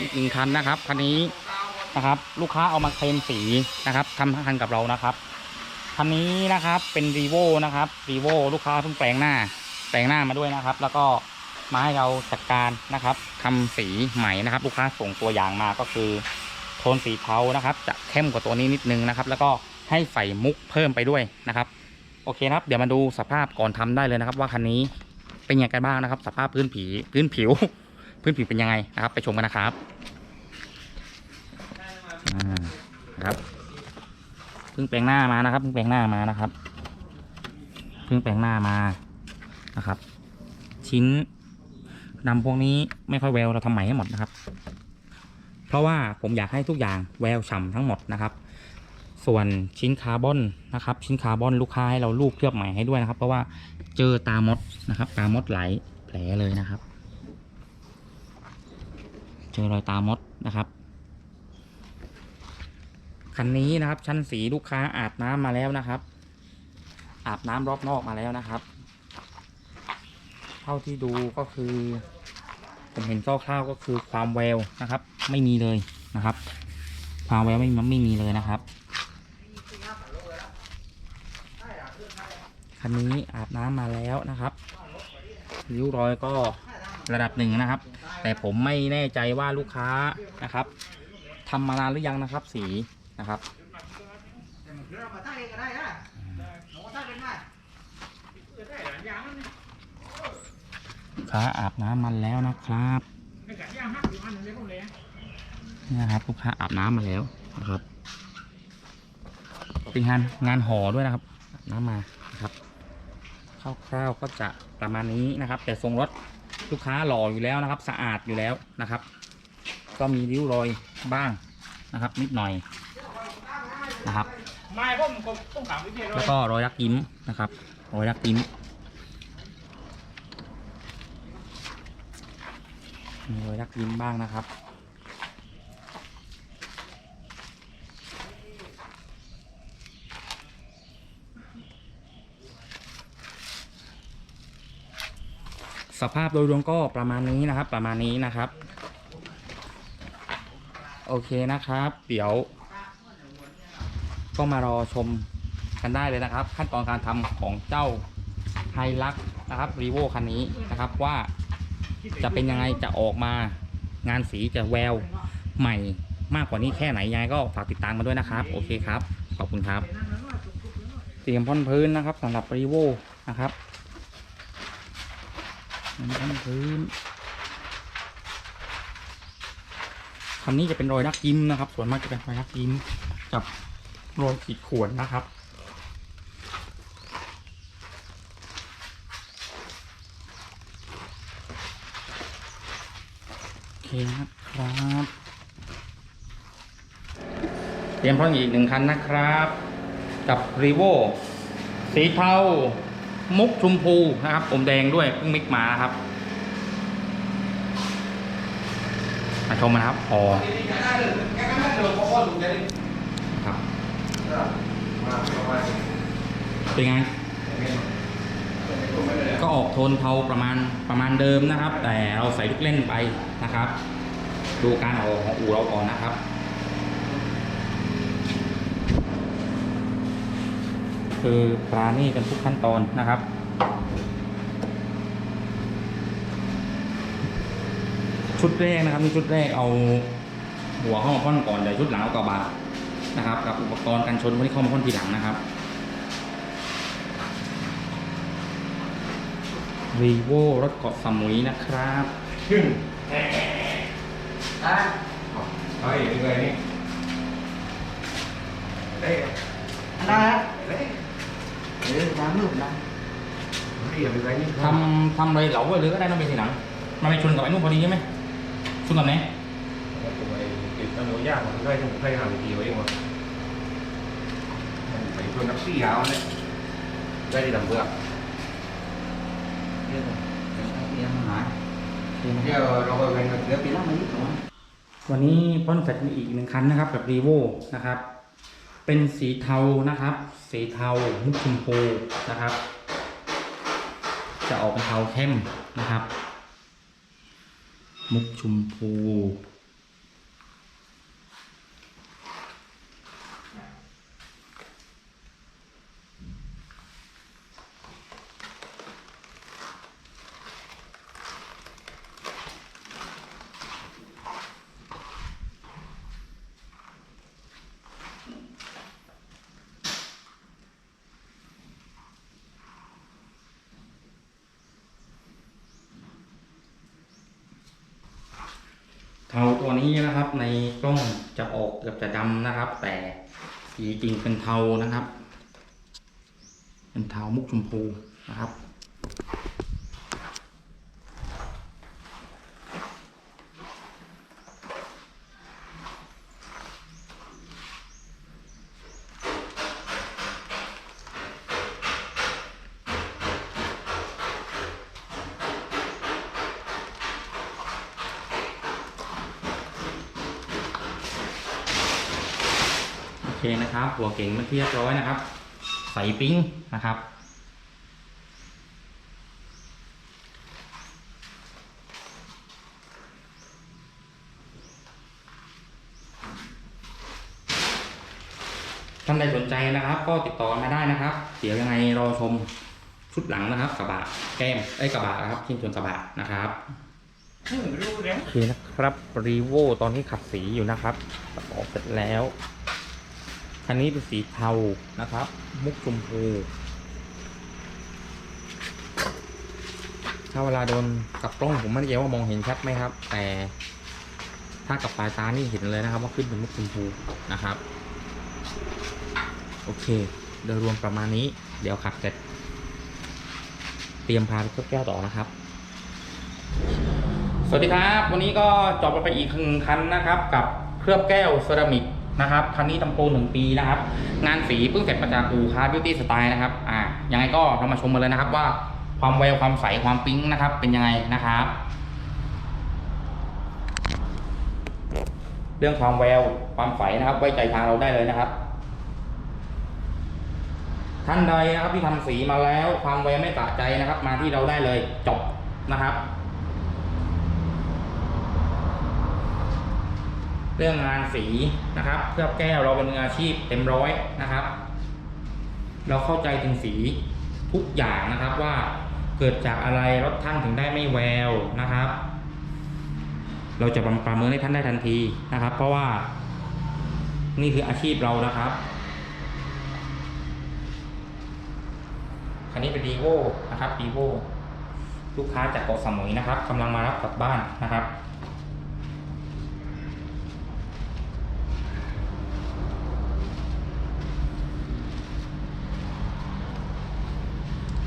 อีกหนึ่งคันนะครับคันนี้นะครับ ลูกค้าเอามาเคลมสีนะครับทำคันกับเรานะครับคันนี้นะครับเป็นรีโวนะครับรีโวลูกค้าเพิ่งแปลงหน้า แปลงหน้ามาด้วยนะครับ แล้วก็มาให้เราจัดการนะครับทำสีใหม่นะครับ ลูกค้าส่งตัวอย่างมาก็คือโทนสีเทานะครับ จะเข้มกว่าตัวนี้นิดนึงนะครับ แล้วก็ให้ใส่มุกเพิ่มไปด้วยนะครับ โอเคครับ เดี๋ยวมาดูสภาพก่อนทำได้เลยนะครับ ว่าคันนี้เป็นยังไงกันบ้างนะครับ สภาพพื้นผีพื้นผิว พื้นผิวเป็นยังไงนะครับ ไปชมกันนะครับนะครับเพิ่งแปลงหน้ามานะครับเพิ่งแปลงหน้ามานะครับเพิ่งแปลงหน้ามานะครับ ชิ้นนำพวกนี้ไม่ค่อยแววเราทำใหม่ให้หมดนะครับ เพราะว่าผมอยากให้ทุกอย่างแววฉ่ำทั้งหมดนะครับ ส่วนชิ้นคาร์บอนนะครับ ชิ้นคาร์บอนลูกค้าให้เราลูกเคลือบใหม่ให้ด้วยนะครับ เพราะว่าเจอตามดนะครับ ตามดไหลแผลเลยนะครับ เจอรอยตามดนะครับ คันนี้นะครับ ชั้นสีลูกค้าอาบน้ำมาแล้วนะครับ อาบน้ำรอบนอกมาแล้วนะครับ เท่าที่ดูก็คือ ผมเห็นคร่าวๆก็คือความแววนะครับ ไม่มีเลยนะครับ ความแววไม่ไม่มีเลยนะครับคันนี้อาบน้ำมาแล้วนะครับริ้วรอยก็ ระดับหนึ่งนะครับ แต่ผมไม่แน่ใจว่าลูกค้านะครับทำมานานหรือยังนะครับ สีนะครับลูกค้าอาบน้ำมันแล้วนะครับนี่นะครับลูกค้าอาบน้ำมาแล้วนะครับเป็นงานงานห่อด้วยนะครับอาบน้ำมานะครับคร่าวๆก็จะประมาณนี้นะครับ แต่ทรงรถ ลูกค้าหล่ออยู่แล้วนะครับ สะอาดอยู่แล้วนะครับ ก็มีริ้วรอยบ้างนะครับ นิดหน่อยนะครับไม่ผมต้องถามวิธีด้วแล้วก็รอยยักยิ้มนะครับ รอยยักยิ้มมีรอยยักยิ้มบ้างนะครับ สภาพโดยรวมก็ประมาณนี้นะครับ ประมาณนี้นะครับ โอเคนะครับ เดี๋ยว ก็มารอชมกันได้เลยนะครับ ขั้นตอนการทำของเจ้าไฮลักนะครับรีโวคันนี้นะครับว่าจะเป็นยังไงจะออกมางานสีจะแววใหม่มากกว่านี้แค่ไหนยังไงก็ฝากติดตามมาด้วยนะครับ โอเคครับ ขอบคุณครับ เตรียมพ่นพื้นนะครับสำหรับรีโวนะครับ เตรียมพ่นพื้นคันนี้จะเป็นรอยนักยิ้มนะครับ ส่วนมากจะเป็นรอยนักยิ้มกับรอยขีดข่วนนะครับ โอเคนะครับ เตรียมพร้อมอีกหนึ่งคันนะครับ กับรีโวสีเทา มุกชมพูนะครับอมแดงด้วยเพิ่งมิกมาครับมาชมนนะครับพอครับเป็นไงก็ออกโทนเทาประมาณประมาณเดิมนะครับ แต่เราใส่ลูกเล่นไปนะครับ ดูการออกของอู่เราก่อนนะครับ คือปลานี่กันทุกขั้นตอนนะครับ ชุดแรกนะครับนี่ชุดแรกเอาหัวเข้ามาพ่นก่อนเดี๋ยวชุดหลังเอากระบะนะครับ กับอุปกรณ์กันชนพวกนี้เข้ามาพ่นทีหลังนะครับ รีโวรถเกาะสมุยนะครับเฮ้ยยังไงนี่เฮ้ยอันนั้นเฮ้ย เดี๋ยวน้ำมืดนะเฮ้ยยังไงนี่ทำทำอะไรเหลาไว้หรือก็ได้ต้องเป็นทีหลัง มันไปชนกับไอ้นู่นพอดีใช่ไหมชนกับไหนตัวไอ้ติดตะโนยากมันได้ผมเคยหาวิธีไว้เองวะไปชวนนักซี่ยาวเนี่ยได้ที่ลำเบือกเดี๋ยวเดี๋ยวเดี๋ยวหาโอเคนะคเดี๋รัยบวเราไปกันเดี๋ยวปีหน้ามานิดหน่อยวันนี้พ่นเสร็จมีอีกหนึ่งคันนะครับกับรีโวนะครับ เป็นสีเทานะครับ สีเทามุกชมพูนะครับ จะออกเป็นเทาเข้มนะครับ มุกชมพู เทาตัวนี้นะครับ ในกล้องจะออกเกือบจะดำนะครับ แต่สีจริงเป็นเทานะครับ เป็นเทามุกชมพูนะครับ โอเคนะครับ หัวเก่งเมื่อกี้เรียบร้อยนะครับ ใส่ปิ้งนะครับ ท่านใดสนใจนะครับ ก็ติดต่อมาได้นะครับ เดี๋ยวยังไงรอชมชุดหลังนะครับกระบะแก้มไอ้ยกระบะนะครับชิ้นส่วนกระบะนะครับรู้แล้วโอเคนะครับรีโวตอนที่ขัดสีอยู่นะครับตัดออกเสร็จแล้ว คันนี้เป็นสีเทานะครับ มุกชมพูถ้าเวลาโดนกับกล้องผมไม่แน่ใจว่ามองเห็นชัดไหมครับ แต่ถ้ากับปลายตานี่เห็นเลยนะครับ ว่าขึ้นเป็นมุกชมพูนะครับ โอเค โดยรวมประมาณนี้ เดี๋ยวขัดเสร็จเตรียมพาไปเคลือบแก้วต่อนะครับ สวัสดีครับ วันนี้ก็จบไปอีกหนึ่งคันนะครับ กับเคลือบแก้วเซรามิก นะครับคันนี้ทำโปรหนึ่งปีนะครับ งานสีเพิ่งเสร็จมาจากอู่คาบิวตี้สไตล์นะครับอ่ายังไงก็เรามาชมกันเลยนะครับว่าความแววความใสความปิ๊งนะครับ เป็นยังไงนะครับ เรื่องความแววความใสนะครับ ไว้ใจทางเราได้เลยนะครับท่านใดนะครับที่ทำสีมาแล้ว ความแววไม่สะใจนะครับ มาที่เราได้เลยจบนะครับ เรื่องงานสีนะครับเคลือบแก้วเราเป็นมืออาชีพเต็มร้อยนะครับ เราเข้าใจถึงสีทุกอย่างนะครับว่าเกิดจากอะไรรถท่านถึงได้ไม่แววนะครับ เราจะประเมินให้ท่านได้ทันทีนะครับ เพราะว่า นี่คืออาชีพเรานะครับคันนี้เป็นดีโวนะครับดีโวลูกค้าจากเกาะสมุยนะครับกำลังมารับกลับบ้านนะครับ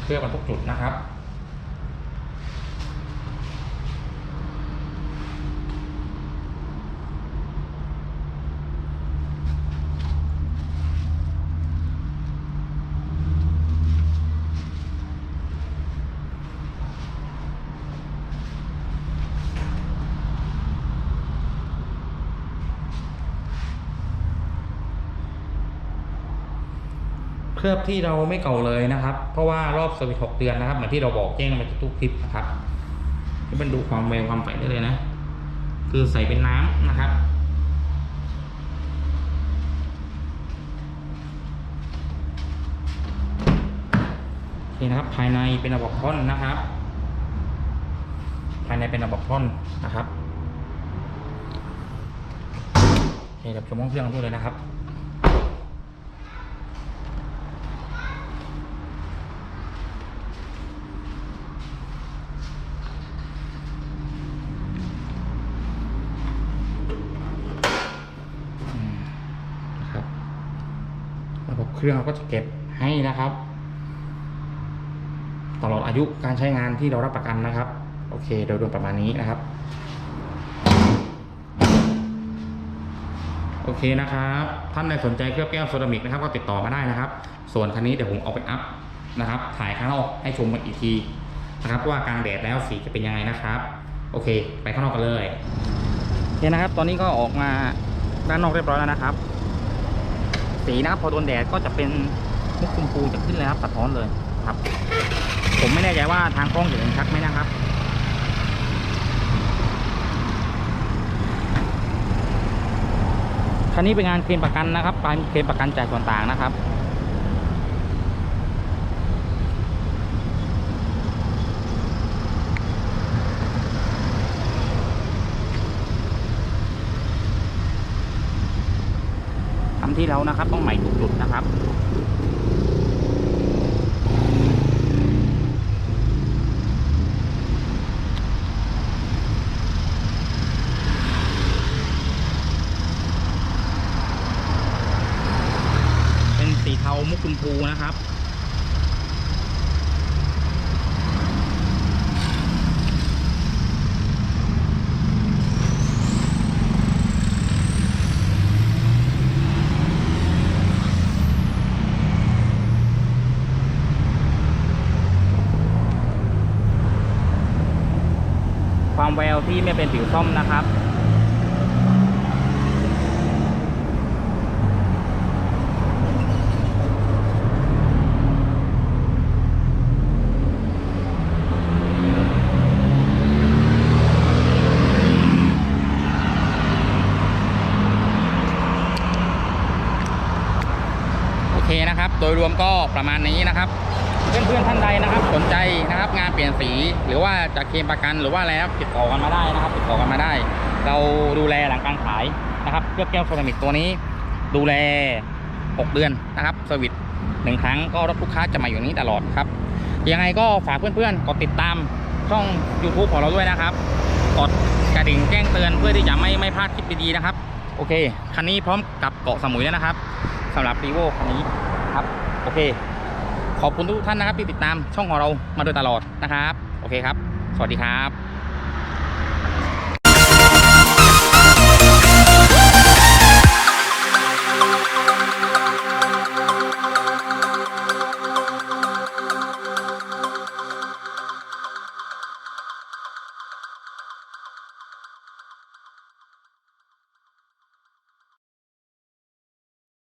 เคลือบมันทุกจุดนะครับ ลือบที่เราไม่เก่าเลยนะครับ เพราะว่ารอบสวิตหกเดือนนะครับเหมือนที่เราบอกแจ้งไปทุกคลิปนะครับที่มันดูความแววความใสได้เลยนะ คือใส่เป็นน้ำนะครับ โอเคนะครับ ภายในเป็นระบบท่อนนะครับ ภายในเป็นระบบท่อนนะครับโอเคเดี๋ยวชมองเครื่องด้วยเลยนะครับ อืมนะครับ เครื่องเราก็จะเก็บให้นะครับ ตลอดอายุการใช้งานที่เรารับประกันนะครับ โอเค โดยรวมประมาณนี้นะครับ โอเคนะครับ ท่านใดสนใจเคลือบแก้วเซรามิกนะครับ ก็ติดต่อมาได้นะครับ ส่วนคันนี้เดี๋ยวผมเอาไปอัพนะครับ ถ่ายข้างนอกให้ชมกันอีกทีนะครับว่ากลางแดดแล้วสีจะเป็นยังไงนะครับ โอเค ไปข้างนอกกันเลยโอเคนะครับ ตอนนี้ก็ออกมาด้านนอกเรียบร้อยแล้วนะครับ สีนะครับพอโดนแดดก็จะเป็นมุกชมพูจะขึ้นเลยครับสะท้อนเลยครับ ผมไม่แน่ใจว่าทางกล้องจะเห็นชัดไหมนะครับคันนี้เป็นงานเคลมประกันนะครับการเคลมประกันจ่ายส่วนต่างนะครับ ที่เรานะครับ ต้องใหม่ทุกจุดนะครับ ทามุกคุณภูนะครับ ความแวว ที่ไม่เป็นผิวส้มนะครับ โอเคนะครับ โดยรวมก็ประมาณนี้นะครับ เพื่อนๆท่านใดนะครับ สนใจนะครับ งานเปลี่ยนสีหรือว่าจะเคลมประกันหรือว่าอะไรติดต่อกันมาได้นะครับ ติดต่อกันมาได้ เราดูแลหลังการขายนะครับเคลือบแก้วเซรามิกตัวนี้ ดูแล 6 เดือนนะครับเซอร์วิสหนึ่งครั้งก็รถลูกค้าจะมาอยู่นี้ตลอดครับยังไงก็ฝากเพื่อนๆกดติดตามช่อง YouTube ของเราด้วยนะครับ กดกระดิ่งแจ้งเตือนเพื่อที่จะไม่ไม่พลาดคลิปดีๆนะครับ โอเค คันนี้พร้อมกับเกาะสมุยแล้วนะครับสำหรับรีโวคันนี้ครับ โอเค ขอบคุณทุกท่านนะครับที่ติดตามช่องของเรามาโดยตลอดนะครับ โอเคครับ สวัสดีครับ